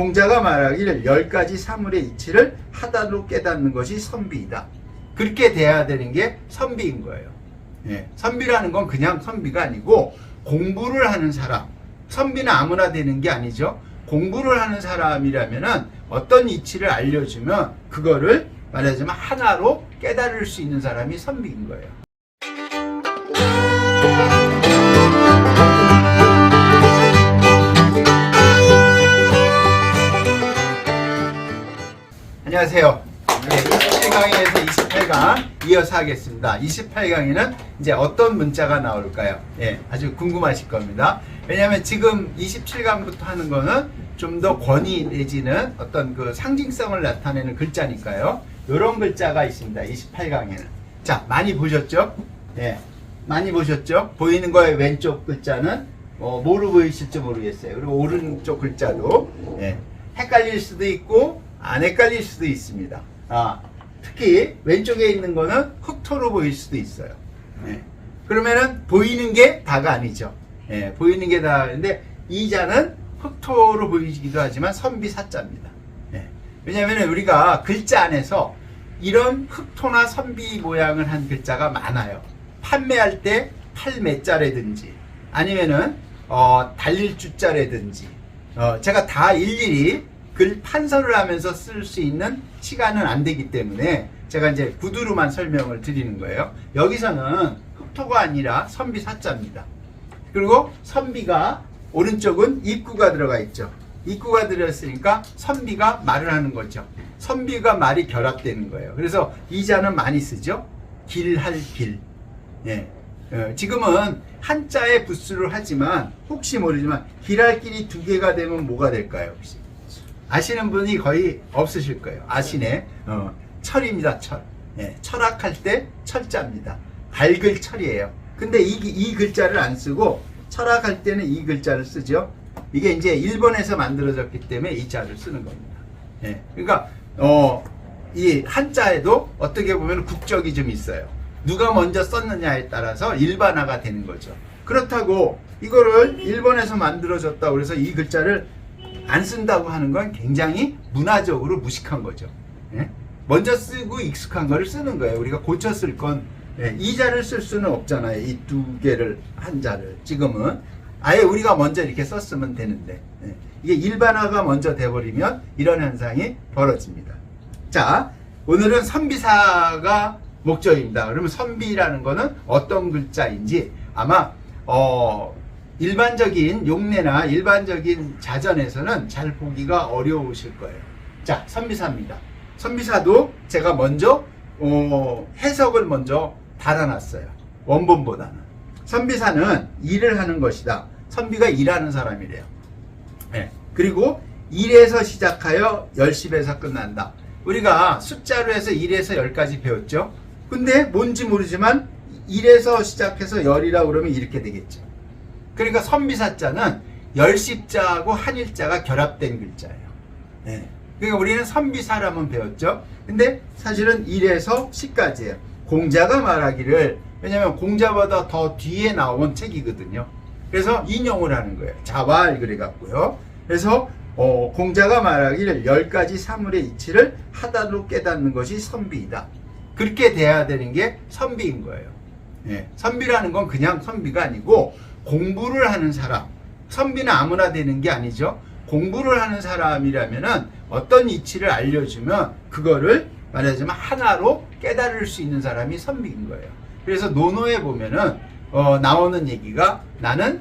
공자가 말하기를 열 가지 사물의 이치를 하나로 깨닫는 것이 선비이다. 그렇게 돼야 되는 게 선비인 거예요. 예, 선비라는 건 그냥 선비가 아니고 공부를 하는 사람. 선비는 아무나 되는 게 아니죠. 공부를 하는 사람이라면은 어떤 이치를 알려주면 그거를 말하자면 하나로 깨달을 수 있는 사람이 선비인 거예요. 안녕하세요. 네, 27강에서 28강 이어서 하겠습니다. 28강에는 이제 어떤 문자가 나올까요? 예, 아주 궁금하실 겁니다. 왜냐하면 지금 27강부터 하는 거는 좀 더 권위 내지는 어떤 그 상징성을 나타내는 글자니까요. 이런 글자가 있습니다. 28강에는. 자, 많이 보셨죠? 예, 많이 보셨죠? 보이는 거의 왼쪽 글자는 어, 뭐로 보이실지 모르겠어요. 그리고 오른쪽 글자도 예, 헷갈릴 수도 있고 안 헷갈릴 수도 있습니다. 아, 특히 왼쪽에 있는 거는 흑토로 보일 수도 있어요. 예. 그러면은 보이는 게 다가 아니죠. 예, 보이는 게 다인데 이자는 흑토로 보이기도 하지만 선비 사자입니다. 예. 왜냐하면 우리가 글자 안에서 이런 흑토나 선비 모양을 한 글자가 많아요. 판매할 때 팔매자라든지 아니면은 어, 달릴 주자라든지 어, 제가 다 일일이 글 판서를 하면서 쓸 수 있는 시간은 안 되기 때문에 제가 이제 구두로만 설명을 드리는 거예요. 여기서는 흑토가 아니라 선비 사자입니다. 그리고 선비가 오른쪽은 입구가 들어가 있죠. 입구가 들어있으니까 선비가 말을 하는 거죠. 선비가 말이 결합되는 거예요. 그래서 이자는 많이 쓰죠. 길할 길. 예. 어, 지금은 한자에 부수를 하지만 혹시 모르지만 길할 길이 두 개가 되면 뭐가 될까요? 혹시? 아시는 분이 거의 없으실 거예요. 아시네. 어, 철입니다, 철. 예, 철학할 때 철자입니다. 밝을 철이에요. 근데 이, 이 글자를 안 쓰고 철학할 때는 이 글자를 쓰죠. 이게 이제 일본에서 만들어졌기 때문에 이 자를 쓰는 겁니다. 예, 그러니까, 어, 이 한자에도 어떻게 보면 국적이 좀 있어요. 누가 먼저 썼느냐에 따라서 일반화가 되는 거죠. 그렇다고 이거를 일본에서 만들어졌다고 그래서 이 글자를 안 쓴다고 하는 건 굉장히 문화적으로 무식한 거죠. 예? 먼저 쓰고 익숙한 거를 쓰는 거예요. 우리가 고쳐 쓸건 예, 이 자를 쓸 수는 없잖아요. 이 두 개를 한 자를 지금은 아예 우리가 먼저 이렇게 썼으면 되는데 예, 이게 일반화가 먼저 돼버리면 이런 현상이 벌어집니다. 자, 오늘은 선비사가 목적입니다. 그러면 선비라는 거는 어떤 글자인지 아마 어, 일반적인 용례나 일반적인 자전에서는 잘 보기가 어려우실 거예요. 자, 선비사입니다. 선비사도 제가 먼저 어, 해석을 먼저 달아놨어요. 원본보다는. 선비사는 일을 하는 것이다. 선비가 일하는 사람이래요. 네. 그리고 1에서 시작하여 10십에서 끝난다. 우리가 숫자로 해서 1에서 10까지 배웠죠? 근데 뭔지 모르지만 1에서 시작해서 10이라고 그러면 이렇게 되겠죠. 그러니까 선비사자는 열십자하고 한일자가 결합된 글자예요. 네. 그러니까 우리는 선비사라면 배웠죠. 근데 사실은 1에서 10까지예요. 공자가 말하기를 왜냐하면 공자보다 더 뒤에 나온 책이거든요. 그래서 인용을 하는 거예요. 자왈 그래 갖고요. 그래서 어, 공자가 말하기를 열 가지 사물의 이치를 하나로 깨닫는 것이 선비이다. 그렇게 돼야 되는 게 선비인 거예요. 예, 선비라는 건 그냥 선비가 아니고 공부를 하는 사람. 선비는 아무나 되는 게 아니죠. 공부를 하는 사람이라면은 어떤 이치를 알려주면 그거를 말하자면 하나로 깨달을 수 있는 사람이 선비인 거예요. 그래서 논어에 보면은 어, 나오는 얘기가 나는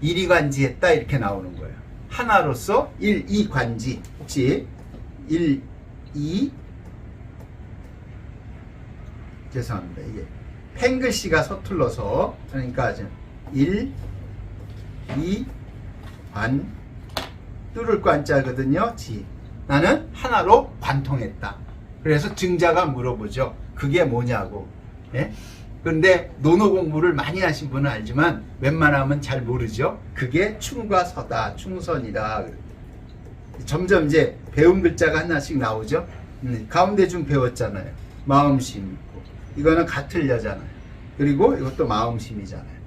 일이 관지했다 이렇게 나오는 거예요. 하나로서 일 이 관지 혹시 일, 이 죄송합니다. 이게 팽글씨가 서툴러서 그러니까 지금 일, 이, 관, 뚫을 관자거든요. 지. 나는 하나로 관통했다. 그래서 증자가 물어보죠. 그게 뭐냐고. 예? 그런데 논어 공부를 많이 하신 분은 알지만 웬만하면 잘 모르죠. 그게 충과 서다, 충선이다. 점점 이제 배운 글자가 하나씩 나오죠. 음, 가운데 좀 배웠잖아요. 마음심 있고. 이거는 같을 여잖아요. 그리고 이것도 마음심이잖아요.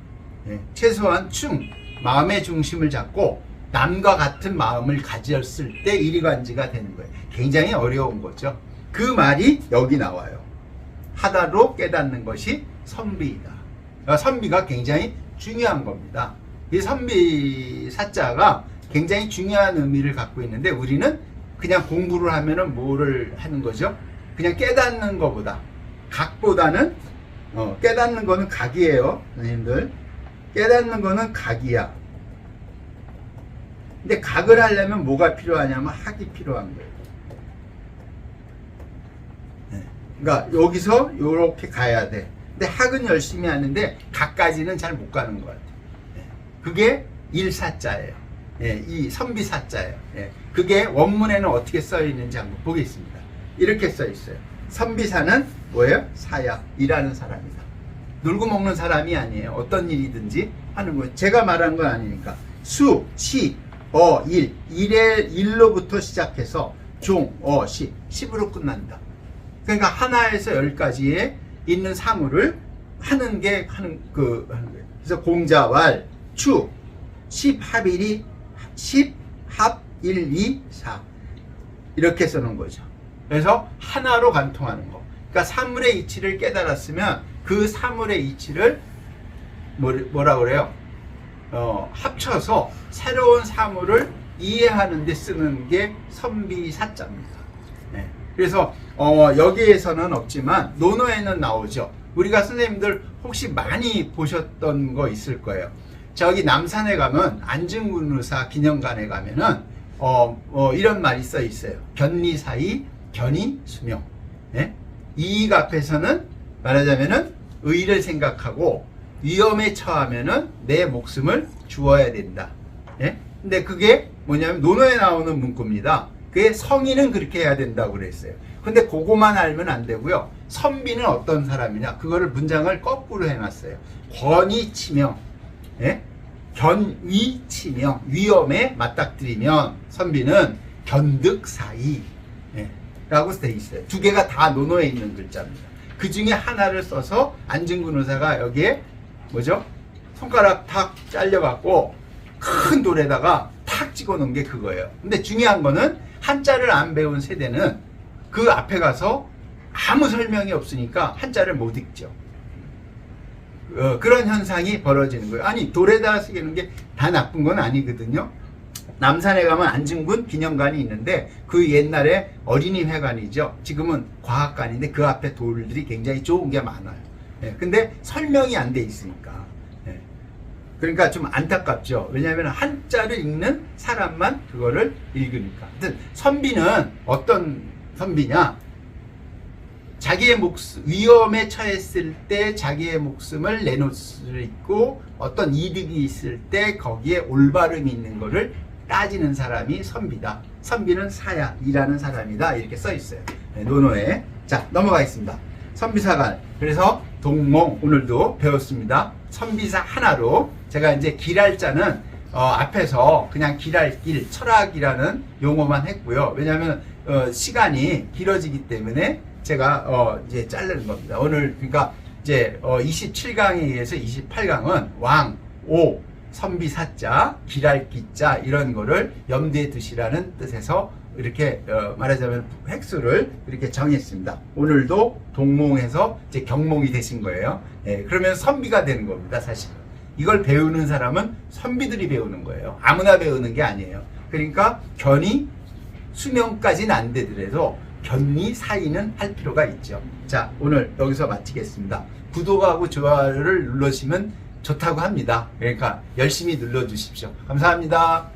예, 최소한 충, 마음의 중심을 잡고 남과 같은 마음을 가졌을 때 일관지가 되는 거예요. 굉장히 어려운 거죠. 그 말이 여기 나와요. 하나로 깨닫는 것이 선비이다. 그러니까 선비가 굉장히 중요한 겁니다. 이 선비 사자가 굉장히 중요한 의미를 갖고 있는데 우리는 그냥 공부를 하면은 뭐를 하는 거죠? 그냥 깨닫는 것보다 각보다는 어, 깨닫는 거는 각이에요, 선생님들. 깨닫는 거는 각이야. 근데 각을 하려면 뭐가 필요하냐면 학이 필요한 거예요. 네. 그러니까 여기서 이렇게 가야 돼. 근데 학은 열심히 하는데 각까지는 잘 못 가는 것 같아요. 네. 그게 일사자예요. 예, 이 선비사자예요. 예, 그게 원문에는 어떻게 써 있는지 한번 보겠습니다. 이렇게 써 있어요. 선비사는 뭐예요? 사야, 일하는 사람이다. 놀고 먹는 사람이 아니에요. 어떤 일이든지 하는 거예요. 제가 말한 건 아니니까. 수, 시, 어, 일. 일의 일로부터 시작해서 종, 어, 시. 십으로 끝난다. 그러니까 하나에서 열까지에 있는 사물을 하는 게 하는 그 하는 거예요. 그래서 공자왈, 추, 십합일이 십합 일, 이, 사 이렇게 써놓은 거죠. 그래서 하나로 관통하는 거. 그러니까 사물의 이치를 깨달았으면 그 사물의 이치를 뭐, 뭐라 그래요? 어, 합쳐서 새로운 사물을 이해하는 데 쓰는 게 선비사자입니다. 네. 그래서 어, 여기에서는 없지만 논어에는 나오죠. 우리가 선생님들 혹시 많이 보셨던 거 있을 거예요. 저기 남산에 가면 안중근 의사 기념관에 가면은 어, 어, 이런 말이 써 있어요. 견리 사이 견이 수명. 예? 이익 앞에서는 말하자면은 의를 생각하고 위험에 처하면은 내 목숨을 주어야 된다. 예? 근데 그게 뭐냐면 논어에 나오는 문구입니다. 그게 성인은 그렇게 해야 된다고 그랬어요. 근데 그거만 알면 안 되고요. 선비는 어떤 사람이냐? 그거를 문장을 거꾸로 해놨어요. 권위 치명. 예? 견위 치명. 위험에 맞닥뜨리면 선비는 견득 사이. 예? 라고 돼 있어요. 두 개가 다 논어에 있는 글자입니다. 그 중에 하나를 써서 안중근 의사가 여기에 뭐죠? 손가락 탁 잘려갖고 큰 돌에다가 탁 찍어 놓은 게 그거예요. 근데 중요한 거는 한자를 안 배운 세대는 그 앞에 가서 아무 설명이 없으니까 한자를 못 읽죠. 어, 그런 현상이 벌어지는 거예요. 아니 돌에다 쓰기는 게 다 나쁜 건 아니거든요. 남산에 가면 안중근 기념관이 있는데 그 옛날에 어린이 회관이죠. 지금은 과학관인데 그 앞에 돌들이 굉장히 좋은 게 많아요. 예, 근데 설명이 안 돼 있으니까. 예. 그러니까 좀 안타깝죠. 왜냐하면 한자를 읽는 사람만 그거를 읽으니까. 하여튼 선비는 어떤 선비냐? 자기의 목숨, 위험에 처했을 때 자기의 목숨을 내놓을 수 있고 어떤 이득이 있을 때 거기에 올바름이 있는 거를 따지는 사람이 선비다. 선비는 사야, 일하는 사람이다. 이렇게 써 있어요. 네, 논어에. 자, 넘어가겠습니다. 선비사관. 그래서 동몽 오늘도 배웠습니다. 선비사 하나로 제가 이제 길할자는 어, 앞에서 그냥 길할길 철학이라는 용어만 했고요. 왜냐하면 어, 시간이 길어지기 때문에 제가 어, 이제 자르는 겁니다. 오늘 그러니까 이제 어, 27강에 의해서 28강은 왕, 오, 선비사자, 길할기자 이런 거를 염두에 두시라는 뜻에서 이렇게 어, 말하자면 획수를 이렇게 정했습니다. 오늘도 동몽에서 이제 경몽이 되신 거예요. 예, 그러면 선비가 되는 겁니다, 사실. 이걸 배우는 사람은 선비들이 배우는 거예요. 아무나 배우는 게 아니에요. 그러니까 견이 수명까지는 안 되더라도 견리 사이는 할 필요가 있죠. 자, 오늘 여기서 마치겠습니다. 구독하고 좋아요를 눌러주시면 좋다고 합니다. 그러니까 열심히 눌러주십시오. 감사합니다.